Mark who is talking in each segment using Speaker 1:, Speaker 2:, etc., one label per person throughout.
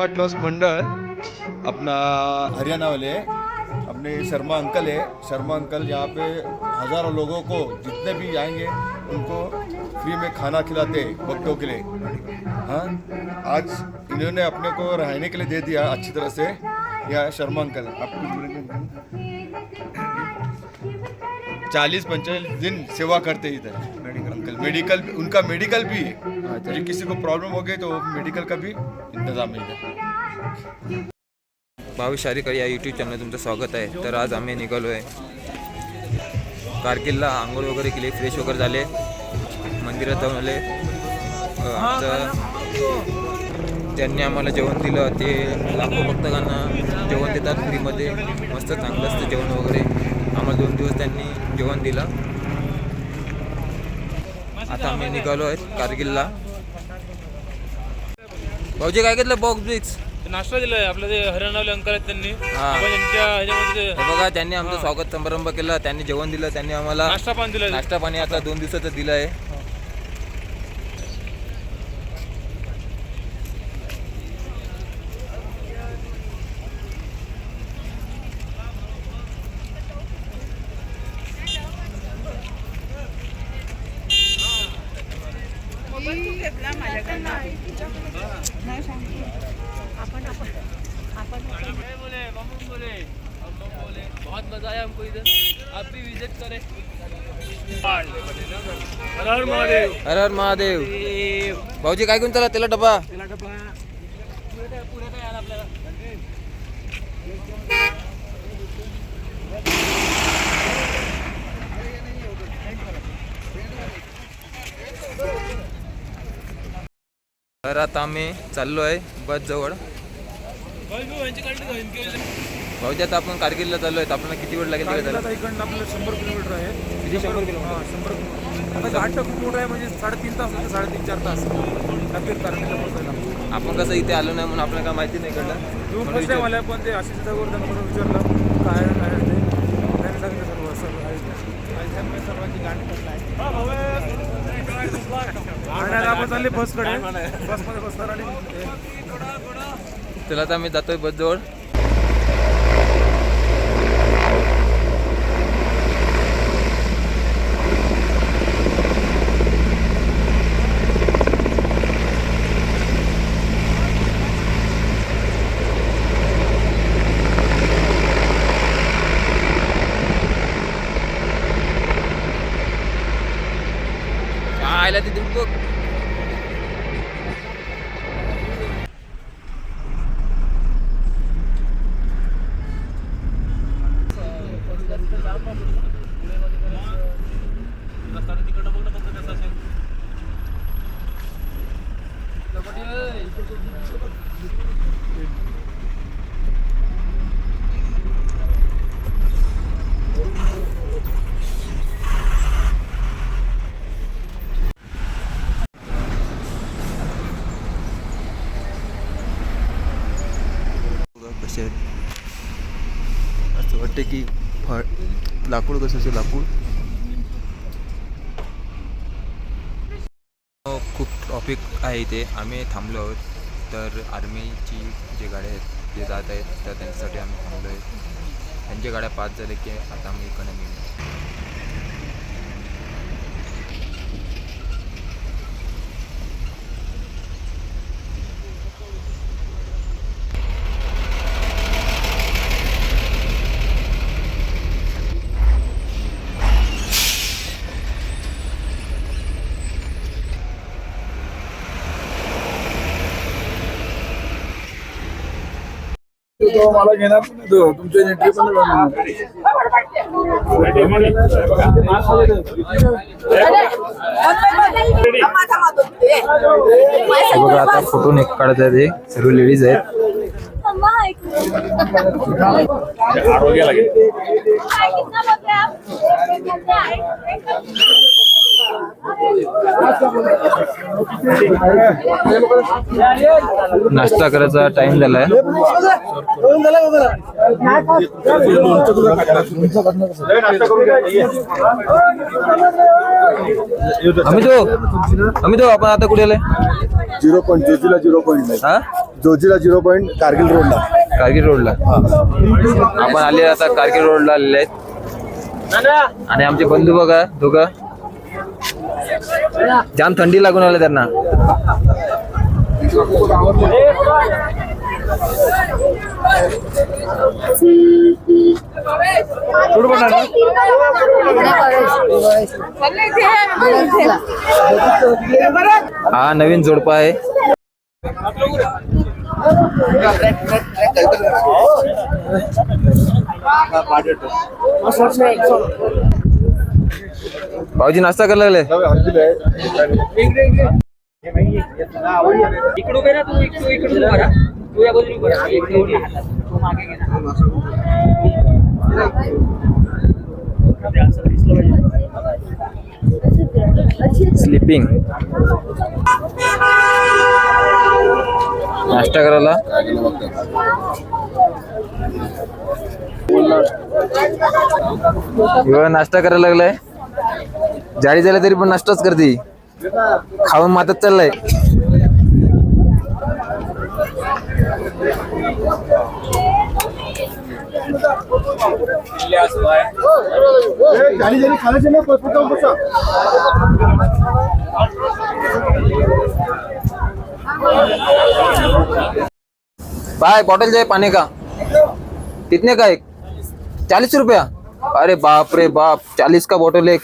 Speaker 1: सेवा ट्रस्ट मंडल अपना हरियाणा वाले अपने शर्मा अंकल है। शर्मा अंकल यहाँ पे हज़ारों लोगों को जितने भी आएँगे उनको फ्री में खाना खिलाते भक्तों के लिए। हाँ? आज इन्होंने अपने को रहने के लिए दे दिया अच्छी तरह से। यह शर्मा अंकल। आप कुछ बोलेंगे चालीस पैंतालीस दिन सेवा करते हैं इधर। मेडिकल। अंकल मेडिकल उनका मेडिकल भी है। यदि किसी को प्रॉब्लम हो गई तो मेडिकल का भी इंतज़ाम है इधर।
Speaker 2: भावेश शारीकर या यूट्यूब चॅनल तुमचं स्वागत आहे. तर आज आम्ही निघालो आहे कारगिलला आंघोळ वगैरे केली फ्रेश वगैरे झाले. मंदिरात जाऊन आले. आमचं त्यांनी आम्हाला जेवण दिलं. ते लाखो भक्तांना जेवण देतात फ्रीमध्ये. मस्त चांगलं असतं जेवण वगैरे. आम्हाला दोन दिवस त्यांनी जेवण दिलं. आता आम्ही निघालो आहेत कारगिलला. भाऊजी काय घेतलं बॉक्स बिक्स
Speaker 3: नाश्ता दिलाय आपलं ते हरियाणावाले अंकल आहेत त्यांनी.
Speaker 2: हा.
Speaker 3: आपण ह्याच्यामध्ये
Speaker 2: हे बघा त्यांनी आमचं स्वागत समारंभ केला. त्यांनी जेवण दिलं. त्यांनी आम्हाला
Speaker 3: नाश्ता पण दिलाय
Speaker 2: नाश्ता पाणी आता दोन दिवसाचं दिलं आहे.
Speaker 3: बोले मम्मी बोले हम लोग बोले बहुत मजा आया हमको इधर। आप भी विजिट करें। हर हर महादेव।
Speaker 2: हर हर महादेव भाऊजी काय घेऊन चला त्याला डबा. तर आता आम्ही चाललो आहे बस जवळ भाऊजी आता आपण कारगिलला चाललो आहे आपल्याला किती वेळ लागेल तिकडे जायला?
Speaker 4: आता इकडनं आपल्याला शंभर किलोमीटर आहे.
Speaker 2: किती? शंभर किलोमीटर.
Speaker 4: हा शंभर किलोमीटर. आता घाट खूप मोठा आहे म्हणजे साडेतीन तास म्हणजे साडेतीन चार तास. लागतील कारगिलला पोहोचायला.
Speaker 2: आपण कसं इथे आलो नाही म्हणून आपल्याला काय माहिती नाही
Speaker 4: टाइम आल्या पण ते आशिष त्यांना विचारलं काय काय आहे ते त्यांनी सांगितलं सर्व सर्व आहे आणि त्यामुळे सर्वांची गाणी पण आहे आणि आता आपण चालले बसकडे. बसमध्ये बसणार आणि
Speaker 2: चला आता आम्ही जातोय बस जवळ आयला तिथे बघ बघा कसे आहेत? असं वाटतं की फळ लाकूड कसं असेल लाकूड? अं, खूप ट्रॉफिक आहे इथे. आम्ही थांबलो आहोत. तर आर्मीची जे गाड्या आहेत जे जात आहेत तर त्यांच्यासाठी आम्ही थांबलो आहे त्यांच्या गाड्या पास झाल्या की आता आम्ही इकडे
Speaker 4: तो मला घेणार पण नाही तो. तुमच्या एंट्री पण नाही
Speaker 2: हे बघा आता फोटो एक काढत आहे ते. सर्व लेडीज आहेत. नाश्ता करायचा टाइम झालाय. आम्ही तो आम्ही तो आपण आता कुठे आलोय?
Speaker 1: झिरो पॉईंट जेजूला झिरो पॉईंट
Speaker 2: हा?
Speaker 1: जोजिला झिरो पॉईंट कारगिल रोडला.
Speaker 2: कारगिल रोडला. आपण आले आता कारगिल रोडला आलेले आहेत. आणि आमचे बंधू बघा दोघं. जाम थंडी लागून आलं त्यांना. हा नवीन जोडपा आहे. भाऊजी नाश्ता करायला लागले.
Speaker 3: इकडून उभे राहा तू इकडून इकडून उभा राहा. तू या बाजूने उभा राहा. एक दोन्ही हातात तू मागे घे ना.
Speaker 2: स्लिपिंग नाश्ता करायला. नाश्ता करायला लागलाय. जाडी झाला तरी
Speaker 1: झाली झाली खाण्याचे नाही पटपट बसा
Speaker 2: भाई बॉटल जाए पानी का? कितने का एक? चालीस रुपया? अरे बाप रे बाप चालीस का बॉटल एक?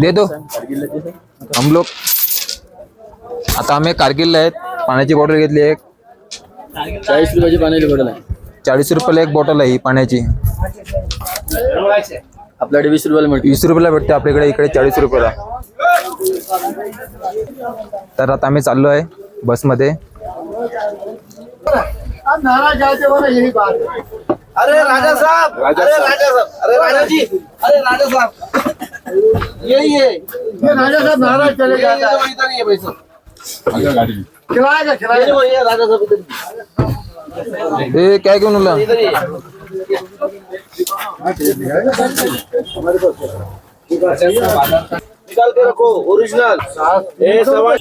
Speaker 2: दे दो हम लोग. आता आम्ही कारगिलला आहेत. पाण्याची बॉटल घेतली एक.
Speaker 3: चाळीस रुपयाची पाण्याची बॉटल आहे.
Speaker 2: चाळीस रुपयाला एक बॉटल आहे ही पाण्याची.
Speaker 3: आपल्याकडे वीस रुपयाला मिळते.
Speaker 2: वीस रुपयाला भेटते आपल्याकडे इकडे चाळीस रुपयाला. तर आता आम्ही चाललो आहे बसमध्ये.
Speaker 1: अरे राजा साहब राजा अरे राजा साहब अरे राजा जी अरे राजा साहब. यही है ये राजा साहब नाराज चले जाता है। इधर ही है पैसा खिलाएगा खिलाएगा ये राजा साहब इधर
Speaker 2: ए काय घेऊन आला?
Speaker 1: इधर ही है निकाल के रखो ओरिजिनल ए सवा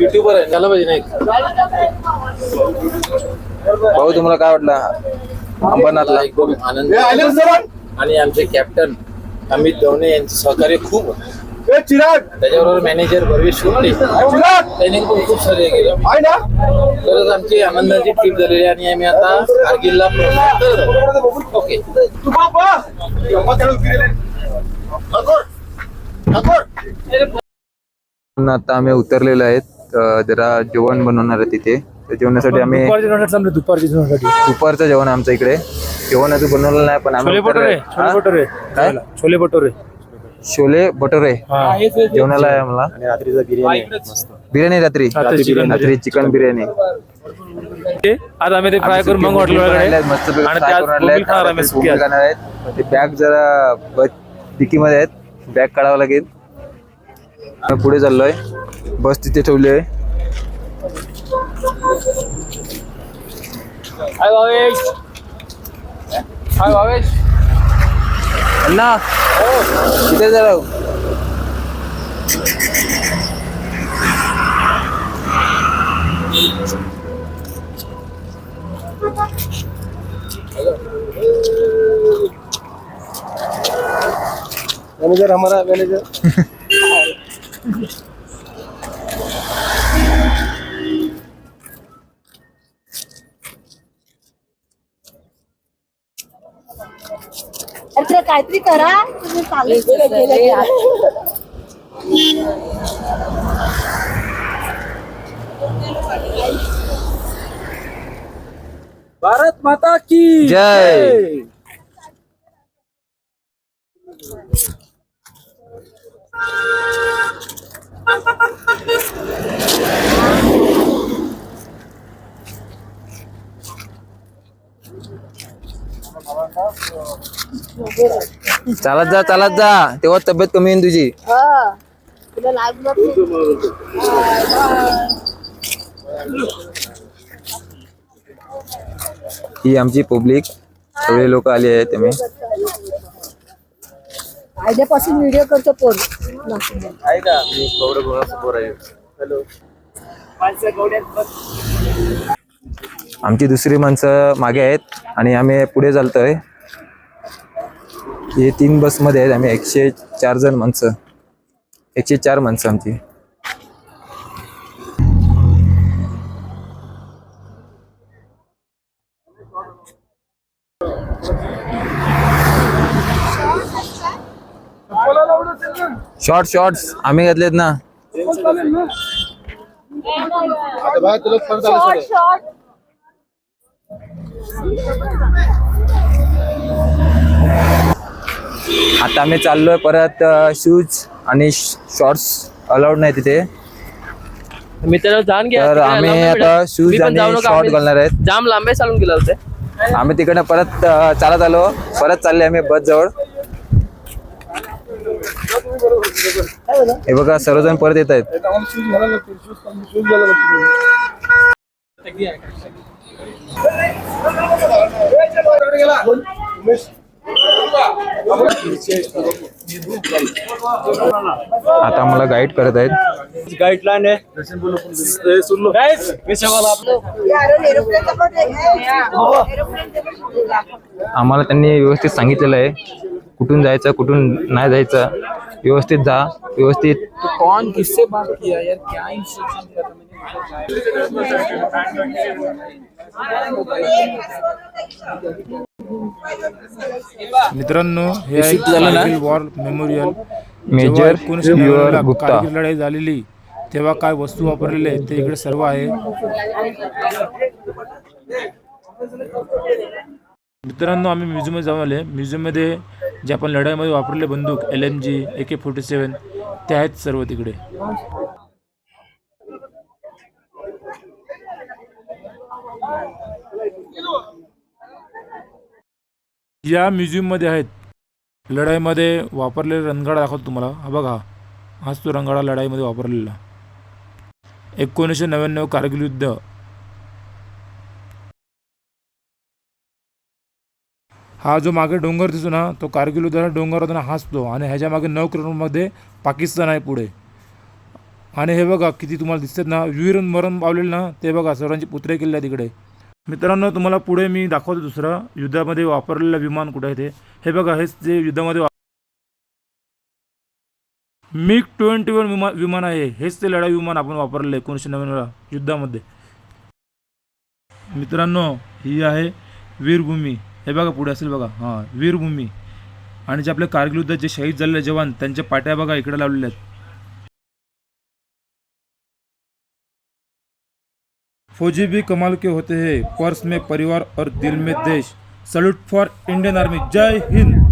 Speaker 1: युट्यूबर आहे त्याला पाहिजे नाही.
Speaker 2: भाऊ तुम्हाला काय वाटलं? अंबरनाथला.
Speaker 5: खूप आनंद. आणि आमचे कॅप्टन अमित धवणे यांचे सहकार्य खूप
Speaker 1: चिराग!
Speaker 5: त्याच्याबरोबर मॅनेजर भरवेश
Speaker 1: चिराग!
Speaker 5: त्यांनी पण खूप सहकार्य केलं.
Speaker 1: आहे ना?
Speaker 5: तरच आमची आनंदाची ट्रिप झालेली आणि आम्ही आता कारगिलला. ओके.
Speaker 2: आता आम्ही उतरलेलो आहेत. जरा जेवण बनवणार आहे तिथे. जेवणासाठी आम्ही
Speaker 4: दुपारच्या जेवणासाठी
Speaker 2: दुपारचं जेवण आहे आमचं इकडे. जेवण अजून बनवलं नाही पण आम्ही
Speaker 4: छोले भटुरे. छोले? भटुरे? छोले भटुरे हा.
Speaker 2: जेवणाला आहे आम्हाला. बिर्याणी रात्री.
Speaker 4: रात्री chicken
Speaker 2: रात्री चिकन बिर्याणी.
Speaker 4: ते आज आम्ही ते फ्राय करून मग हॉटेल
Speaker 2: मस्त
Speaker 4: आणि त्यात बोंबील खाणार आम्ही सुकी आज.
Speaker 2: खाणार आहेत. ते बॅग जरा डिकी मध्ये आहेत. बॅग काढावं लागेल. आम्ही पुढे चाललोय. बस तिथे ठेवली आहे.
Speaker 3: हाय भावेश. हाय भावेश.
Speaker 2: अण्णा तिथे जरा.
Speaker 1: मैनेजर हमारा मैनेजर
Speaker 6: काहीतरी करा तुम्ही चालेल
Speaker 4: भारत माता की
Speaker 2: जय। चालत जा चालत जा. तेव्हा तब्येत कमी येईल तुझी.
Speaker 6: हा. तुला
Speaker 2: ही आमची पब्लिक सगळे लोक आले आहेत आम्ही
Speaker 6: आयद्यापासून व्हिडिओ करतो पोर.
Speaker 2: आमची दुसरी माणसं मागे आहेत आणि आम्ही पुढे चालतोय. हे तीन बसमध्ये आहेत आम्ही एकशे चार जण माणसं. एकशे चार माणसं आमची. शॉर्ट शॉर्ट्स आम्ही घेतलेत ना.
Speaker 6: शॉर्ट शॉर्ट
Speaker 2: आता आम्ही चाललोय परत शूज आणि शॉर्ट्स अलाउड नाही तिथे.
Speaker 5: मित्रांनो जाण घ्या.
Speaker 2: तर
Speaker 5: तिकडे
Speaker 2: आम्ही आता. शूज आणि शॉर्ट घालणार आहेत.
Speaker 5: जाम लांबे चालून गेला होते
Speaker 2: आम्ही तिकडनं परत चालत आलो. परत चालले आम्ही बस जवळ हे बघा सर्वजण परत येत आहेत. आता आम्हाला गाईड करत आहेत. आम्हाला त्यांनी व्यवस्थित सांगितलेलं आहे. कुठून जायचं कुठून नाही जायचं व्यवस्थित जा व्यवस्थित.
Speaker 5: कौन किससे बात किया यार? क्या
Speaker 4: मित्रांनो हे आहे कारगिल वॉर मेमोरियल.
Speaker 2: मेजर युअर गुप्ता
Speaker 4: कारगिल लढाई झालेली तेव्हा काय वस्तू वापरलेले आहेत ते इकडे सर्व आहे. मित्रांनो आम्ही म्युझियममध्ये जाऊन आले म्युझियममध्ये जे आपण लढाईमध्ये वापरले बंदूक L M G A K forty seven ते आहेत सर्व तिकडे. या म्युझियममध्ये आहेत लढाईमध्ये वापरलेला रणगाडा दाखवतो तुम्हाला. हा बघा हाच तो रणगाडा लढाईमध्ये वापरलेला. एकोणीसशे नव्याण्णव कारगिल युद्ध. हा जो मागे डोंगर दिसतो ना तो कारगिल युद्धाचा डोंगर होता ना हाच तो आणि ह्याच्या मागे नऊ किलोमीटरमध्ये पाकिस्तान आहे पुढे. आणि हे बघा किती तुम्हाला दिसतात ना वीर मरण पावलेलं ना ते बघा सर्वांची पुत्रे केले आहे तिकडे मित्रांनो तुम्हाला पुढे मी दाखवतो दुसरं. युद्धामध्ये वापरलेलं विमान कुठं आहे ते? हे बघा हेच जे युद्धामध्ये मिग ट्वेंटी वन विमा विमान आहे. हेच ते लढाई विमान आपण वापरलेलं एकोणीसशे नव्याण्णवला युद्धामध्ये. मित्रांनो ही आहे वीरभूमी. हे बघा पुढे असेल बघा. हां वीरभूमी. आणि जे आपले कारगिल युद्धात जे शहीद झालेले जवान त्यांच्या पाट्या बघा इकडे लावलेल्या आहेत. फौजी भी कमाल के होते हैं। पर्स में परिवार और दिल में देश। सल्यूट फॉर इंडियन आर्मी जय हिंद।